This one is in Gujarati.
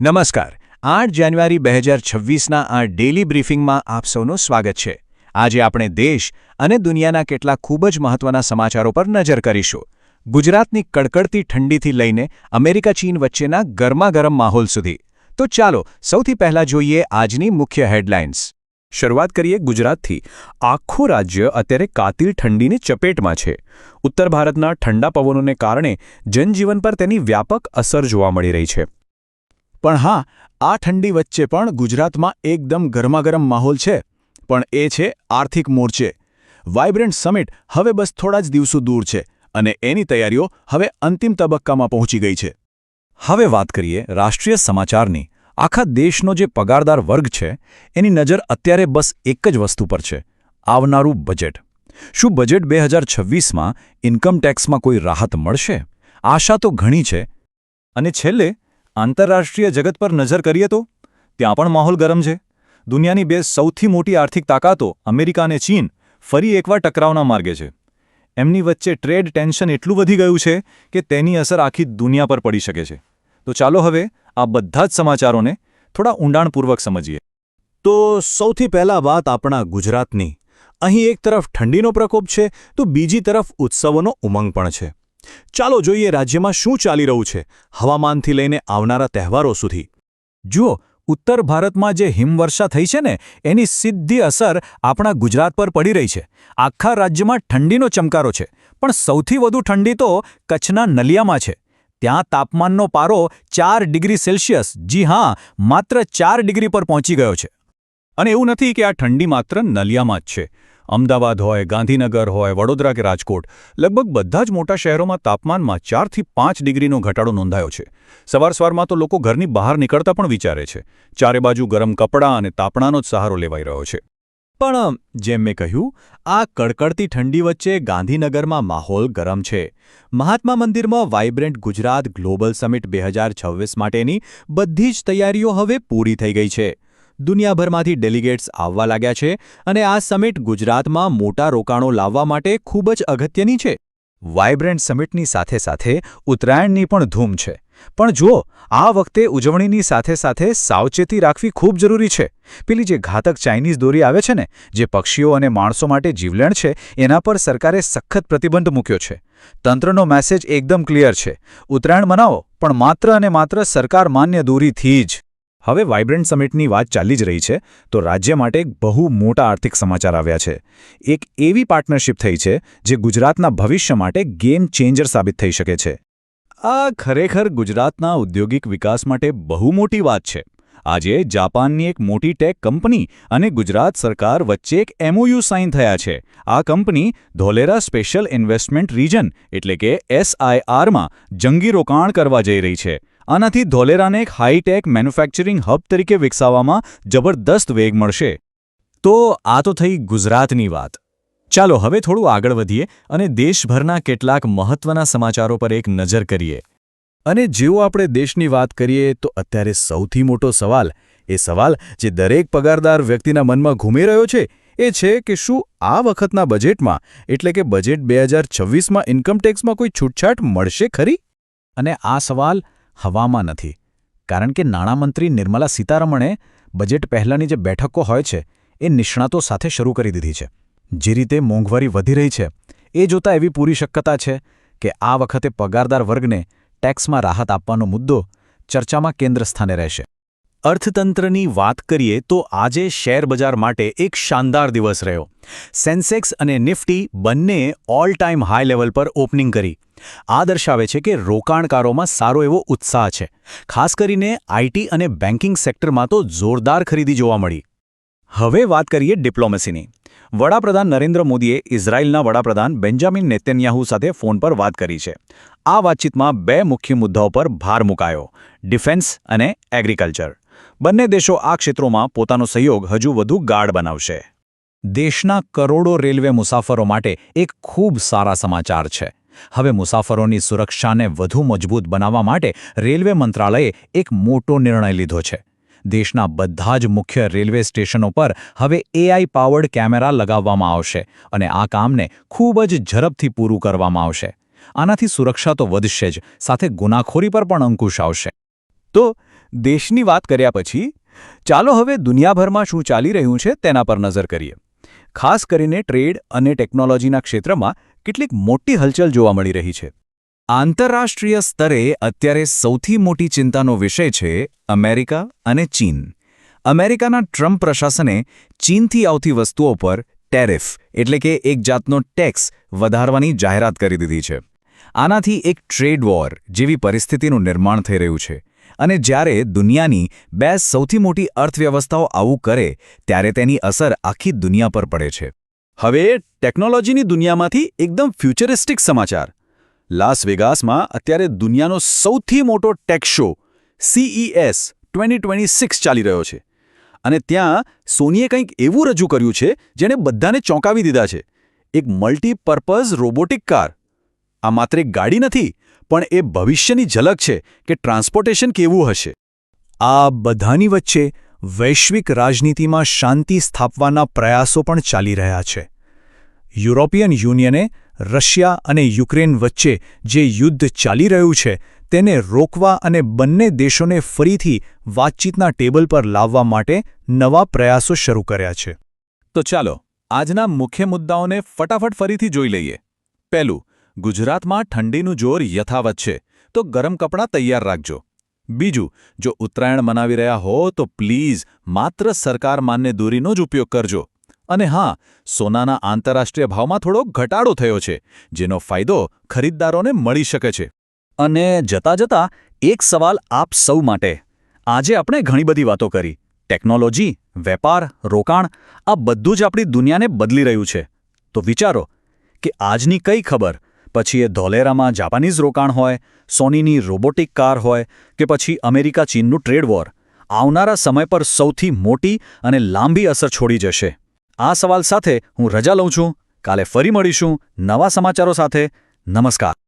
નમસ્કાર. આઠ જાન્યુઆરી બે હજાર છવ્વીસના આ ડેલી બ્રીફિંગમાં આપ સૌનું સ્વાગત છે. આજે આપણે દેશ અને દુનિયાના કેટલાક ખૂબ જ મહત્વના સમાચારો પર નજર કરીશું. ગુજરાતની કડકડતી ઠંડીથી લઈને અમેરિકા ચીન વચ્ચેના ગરમાગરમ માહોલ સુધી. તો ચાલો, સૌથી પહેલા જોઈએ આજની મુખ્ય હેડલાઇન્સ. શરૂઆત કરીએ ગુજરાતથી. આખું રાજ્ય અત્યારે કાતિલ ઠંડીની ચપેટમાં છે. ઉત્તર ભારતના ઠંડા પવનોને કારણે જનજીવન પર તેની વ્યાપક અસર જોવા મળી રહી છે. પણ હા, આ ઠંડી વચ્ચે પણ ગુજરાતમાં એકદમ ગરમાગરમ માહોલ છે. પણ એ છે આર્થિક મોરચે. વાઇબ્રન્ટ સમિટ હવે બસ થોડા જ દિવસો દૂર છે અને એની તૈયારીઓ હવે અંતિમ તબક્કામાં પહોંચી ગઈ છે. હવે વાત કરીએ રાષ્ટ્રીય સમાચારની. આખા દેશનો જે પગારદાર વર્ગ છે, એની નજર અત્યારે બસ એક જ વસ્તુ પર છે, આવનારું બજેટ. શું બજેટ બે હજાર છવ્વીસમાં ઇન્કમટેક્સમાં કોઈ રાહત મળશે? આશા તો ઘણી છે. અને છેલ્લે આંતરરાષ્ટ્રીય જગત પર નજર કરીએ તો, ત્યાં પણ માહોલ ગરમ છે. દુનિયાની બે સૌથી મોટી આર્થિક તાકાતો, અમેરિકા અને ચીન, ફરી એકવાર ટકરાવના માર્ગે છે. એમની વચ્ચે ટ્રેડ ટેન્શન એટલું વધી ગયું છે કે તેની અસર આખી દુનિયા પર પડી શકે છે. તો ચાલો હવે આ બધા જ સમાચારોને થોડા ઊંડાણપૂર્વક સમજીએ. તો સૌથી પહેલા વાત આપણા ગુજરાતની. અહીં એક તરફ ઠંડીનો પ્રકોપ છે, તો બીજી તરફ ઉત્સવોનો ઉમંગ પણ છે. ચાલો જોઈએ રાજ્યમાં શું ચાલી રહ્યું છે હવામાનથી લઈને આવનારા તહેવારો સુધી. જુઓ, ઉત્તર ભારતમાં જે હિમવર્ષા થઈ છે ને, એની સીધી અસર આપણા ગુજરાત પર પડી રહી છે. આખા રાજ્યમાં ઠંડીનો ચમકારો છે, પણ સૌથી વધુ ઠંડી તો કચ્છના નલિયામાં છે. ત્યાં તાપમાનનો પારો ચાર ડિગ્રી સેલ્સિયસ, જી હા, માત્ર ચાર ડિગ્રી પર પહોંચી ગયો છે. અને એવું નથી કે આ ઠંડી માત્ર નલિયામાં જ છે. અમદાવાદ હોય, ગાંધીનગર હોય, વડોદરા કે રાજકોટ, લગભગ બધા જ મોટા શહેરોમાં તાપમાનમાં ચારથી પાંચ ડિગ્રીનો ઘટાડો નોંધાયો છે. સવાર સવારમાં તો લોકો ઘરની બહાર નીકળતા પણ વિચારે છે. ચારે બાજુ ગરમ કપડાં અને તાપણાનો જ સહારો લેવાઈ રહ્યો છે. પણ જેમ મેં કહ્યું, આ કડકડતી ઠંડી વચ્ચે ગાંધીનગરમાં માહોલ ગરમ છે. મહાત્મા મંદિરમાં વાઇબ્રન્ટ ગુજરાત ગ્લોબલ સમિટ બે હજાર છવ્વીસ માટેની બધી જ તૈયારીઓ હવે પૂરી થઈ ગઈ છે. દુનિયાભરમાંથી ડેલિગેટ્સ આવવા લાગ્યા છે અને આ સમિટ ગુજરાતમાં મોટા રોકાણો લાવવા માટે ખૂબ જ અગત્યની છે. વાઇબ્રન્ટ સમિટની સાથે સાથે ઉત્તરાયણની પણ ધૂમ છે. પણ જુઓ, આ વખતે ઉજવણીની સાથે સાથે સાવચેતી રાખવી ખૂબ જરૂરી છે. પેલી જે ઘાતક ચાઇનીઝ દોરી આવે છે ને, જે પક્ષીઓ અને માણસો માટે જીવલેણ છે, એના પર સરકારે સખત પ્રતિબંધ મૂક્યો છે. તંત્રનો મેસેજ એકદમ ક્લિયર છે. ઉત્તરાયણ મનાવો, પણ માત્ર અને માત્ર સરકાર માન્ય દોરીથી જ. હવે વાઇબ્રન્ટ સમિટની વાત ચાલી જ રહી છે, તો રાજ્ય માટે બહુ મોટા આર્થિક સમાચાર આવ્યા છે. એક એવી પાર્ટનરશિપ થઈ છે, જે ગુજરાતના ભવિષ્ય માટે ગેમ ચેન્જર સાબિત થઈ શકે છે. આ ખરેખર ગુજરાતના ઔદ્યોગિક વિકાસ માટે બહુ મોટી વાત છે. આજે જાપાનની એક મોટી ટેક કંપની અને ગુજરાત સરકાર વચ્ચે એક એમઓયુ સાઇન થયા છે. આ company Dholera special investment region, એટલે કે એસઆઈઆરમાં જંગી રોકાણ કરવા જઈ રહી છે. આનાથી ધોલેરાને એક હાઈટેક મેન્યુફેક્ચરિંગ હબ તરીકે વિકસાવવામાં જબરદસ્ત વેગ મળશે. તો આ તો થઈ ગુજરાતની વાત. ચાલો હવે થોડું આગળ વધીએ અને દેશભરના કેટલાક મહત્વના સમાચારો પર એક નજર કરીએ. અને જેવો આપણે દેશની વાત કરીએ તો અત્યારે સૌથી મોટો સવાલ, એ સવાલ જે દરેક પગારદાર વ્યક્તિના મનમાં ઘૂમી રહ્યો છે, એ છે કે શું આ વખતના બજેટમાં, એટલે કે બજેટ બે હજાર છવ્વીસમાં ઇન્કમટેક્સમાં કોઈ છૂટછાટ મળશે ખરી? અને આ સવાલ હવામાં નથી. કારણ કે નાણામંત્રી નિર્મલા સીતારમણે બજેટ પહેલાંની જે બેઠકો હોય છે, એ નિષ્ણાતો સાથે શરૂ કરી દીધી છે. જે રીતે મોંઘવારી વધી રહી છે, એ જોતાં એવી પૂરી શક્યતા છે કે આ વખતે પગારદાર વર્ગને ટેક્સમાં રાહત આપવાનો મુદ્દો ચર્ચામાં કેન્દ્ર સ્થાને રહેશે. અર્થતંત્રની વાત કરીએ તો આજે શેરબજાર માટે એક શાનદાર દિવસ રહ્યો. સેન્સેક્સ અને નિફ્ટી બંને ઓલ ટાઈમ હાઈ લેવલ પર ઓપનિંગ કરી. આ દર્શાવે છે કે રોકાણકારોમાં સારો એવો ઉત્સાહ છે. ખાસ કરીને આઈટી અને બેન્કિંગ સેક્ટરમાં તો જોરદાર ખરીદી જોવા મળી. હવે વાત કરીએ ડિપ્લોમસીની. વડાપ્રધાન નરેન્દ્ર મોદીએ ઇઝરાયલના વડાપ્રધાન બેન્જામિન નેતન્યાહુ સાથે ફોન પર વાત કરી છે. આ વાતચીતમાં બે મુખ્ય મુદ્દાઓ પર ભાર મુકાયો, ડિફેન્સ અને એગ્રીકલ્ચર. બંને દેશો આ ક્ષેત્રોમાં પોતાનો સહયોગ હજુ વધુ ગાઢ બનાવશે. દેશના કરોડો રેલવે મુસાફરો માટે એક ખૂબ સારા સમાચાર છે. હવે મુસાફરોની સુરક્ષાને વધુ મજબૂત બનાવવા માટે રેલવે મંત્રાલયે એક મોટો નિર્ણય લીધો છે. દેશના બધા જ મુખ્ય રેલવે સ્ટેશનો પર હવે એઆઈ પાવર્ડ કેમેરા લગાવવામાં આવશે અને આ કામને ખૂબ જ ઝડપથી પૂરું કરવામાં આવશે. આનાથી સુરક્ષા તો વધશે જ, સાથે ગુનાખોરી પર પણ અંકુશ આવશે. તો, દેશની વાત કર્યા પછી, ચાલો હવે દુનિયાભરમાં શું ચાલી રહ્યું છે તેના પર નજર કરીએ. ખાસ કરીને ટ્રેડ અને ટેકનોલોજીના ક્ષેત્રમાં કેટલીક મોટી હલચલ જોવા મળી રહી છે. આંતરરાષ્ટ્રીય સ્તરે અત્યારે સૌથી મોટી ચિંતાનો વિષય છે અમેરિકા અને ચીન. અમેરિકાના ટ્રમ્પ પ્રશાસને ચીનથી આવતી વસ્તુઓ પર ટેરિફ, એટલે કે એક જાતનો ટેક્સ, વધારવાની જાહેરાત કરી દીધી છે. આનાથી એક ટ્રેડ વોર જેવી પરિસ્થિતિનું નિર્માણ થઈ રહ્યું છે. અને જ્યારે દુનિયાની બે સૌથી મોટી અર્થવ્યવસ્થાઓ આવું કરે, ત્યારે તેની અસર આખી દુનિયા પર પડે છે. હવે, ટેકનોલોજીની દુનિયામાંથી એકદમ ફ્યુચરિસ્ટિક સમાચાર. લાસ વેગાસમાં અત્યારે દુનિયાનો સૌથી મોટો ટેક શો CES 2026 ચાલી રહ્યો છે. અને ત્યાં સોનીએ કંઈક એવું રજૂ કર્યું છે, જેણે બધાને ચોંકાવી દીધા છે. એક મલ્ટીપર્પઝ રોબોટિક કાર. આ માત્ર એક ગાડી નથી, પણ એ ભવિષ્યની ઝલક છે કે ટ્રાન્સપોર્ટેશન કેવું હશે. આ બધાની વચ્ચે વૈશ્વિક રાજનીતિમાં શાંતિ સ્થાપવાના પ્રયાસો પણ ચાલી રહ્યા છે. યુરોપિયન યુનિયને રશિયા અને યુક્રેન વચ્ચે જે યુદ્ધ ચાલી રહ્યું છે, તેને રોકવા અને બંને દેશોને ફરીથી વાતચીતના ટેબલ પર લાવવા માટે નવા પ્રયાસો શરૂ કર્યા છે. તો ચાલો, આજના મુખ્ય મુદ્દાઓને ફટાફટ ફરીથી જોઈ લઈએ. પહેલું ગુજરાતમાં ઠંડીનું જોર યથાવત છે, તો ગરમ કપડાં તૈયાર રાખજો. બીજું, જો ઉત્તરાયણ મનાવી રહ્યા હો, તો પ્લીઝ માત્ર સરકાર માન્ય દૂરીનો જ ઉપયોગ કરજો. અને હા, સોનાના આંતરરાષ્ટ્રીય ભાવમાં થોડો ઘટાડો થયો છે, જેનો ફાયદો ખરીદદારોને મળી શકે છે. અને જતા જતા એક સવાલ આપ સૌ માટે. આજે આપણે ઘણી બધી વાતો કરી. ટેકનોલોજી, વેપાર, રોકાણ, આ બધું જ આપણી દુનિયાને બદલી રહ્યું છે. તો વિચારો, કે આજની કઈ ખબર પછી એ ધોલેરામાં જાપાનીઝ રોકાણ હોય, સોનીની રોબોટિક કાર હોય કે પછી અમેરિકા ચીનનું ટ્રેડ વોર, આવનારા સમય પર સૌથી મોટી અને લાંબી અસર છોડી જશે. આ સવાલ સાથે હું રજા લઉં છું. કાલે ફરી મળીશું નવા સમાચારો સાથે. નમસ્કાર.